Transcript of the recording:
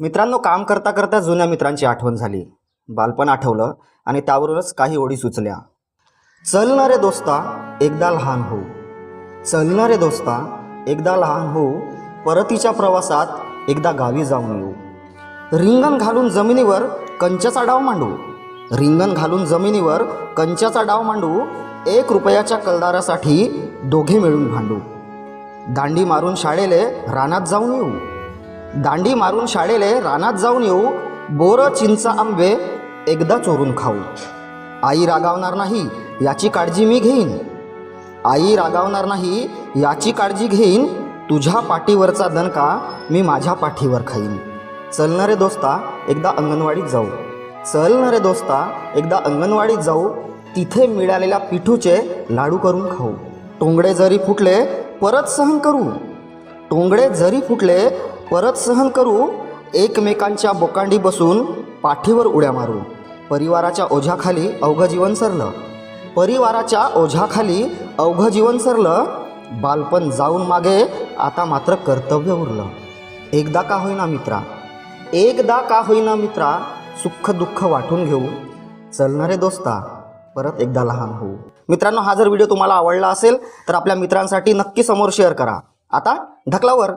मित्रांनो काम करता करता जुन्या मित्रांची आठवण झाली. बालपण आठवलं आणि त्यावरूनच काही ओढी सुचल्या. चलणारे दोस्ता एकदा लहान हो चलणारे दोस्ता एकदा लहान हो परतीच्या प्रवासात एकदा गावी जाऊन येऊ. रिंगण घालून जमिनीवर कंच्याचा डाव मांडू. रिंगण घालून जमिनीवर कंच्याचा डाव मांडू. एक रुपयाच्या कलदारासाठी दोघे मिळून भांडू. दांडी मारून शाळेले रानात जाऊन येऊ. दांडी मारून शाळेले रानात जाऊन येऊ बोर चिंचा आंबे एकदा चोरून खाऊ. आई रागावणार नाही याची काळजी मी घेईन. आई रागावणार नाही याची काळजी घेईन तुझ्या पाठीवरचा दणका मी माझ्या पाठीवर खाईन. चलणारे दोस्ता एकदा अंगणवाडीत जाऊ. चलणारे दोस्ता एकदा अंगणवाडीत जाऊ. तिथे मिळालेल्या पिठूचे लाडू करून खाऊ. टोंगडे जरी फुटले परत सहन करू. टोंगडे जरी फुटले परत सहन करू एकमेकांच्या बोकांडी बसून पाठीवर उड्या मारू. परिवाराच्या ओझ्याखाली अवघं जीवन सरलं. परिवाराच्या ओझ्याखाली अवघं जीवन सरलं. बालपण जाऊन मागे आता मात्र कर्तव्य उरलं. एकदा का होईना मित्रा? एकदा का होईना मित्रा? सुख दुःख वाटून घेऊ. चलणारे दोस्ता परत एकदा लहान होऊ. मित्रांनो हा जर व्हिडिओ तुम्हाला आवडला असेल तर आपल्या मित्रांसाठी नक्की समोर शेअर करा. आता ढकलावर.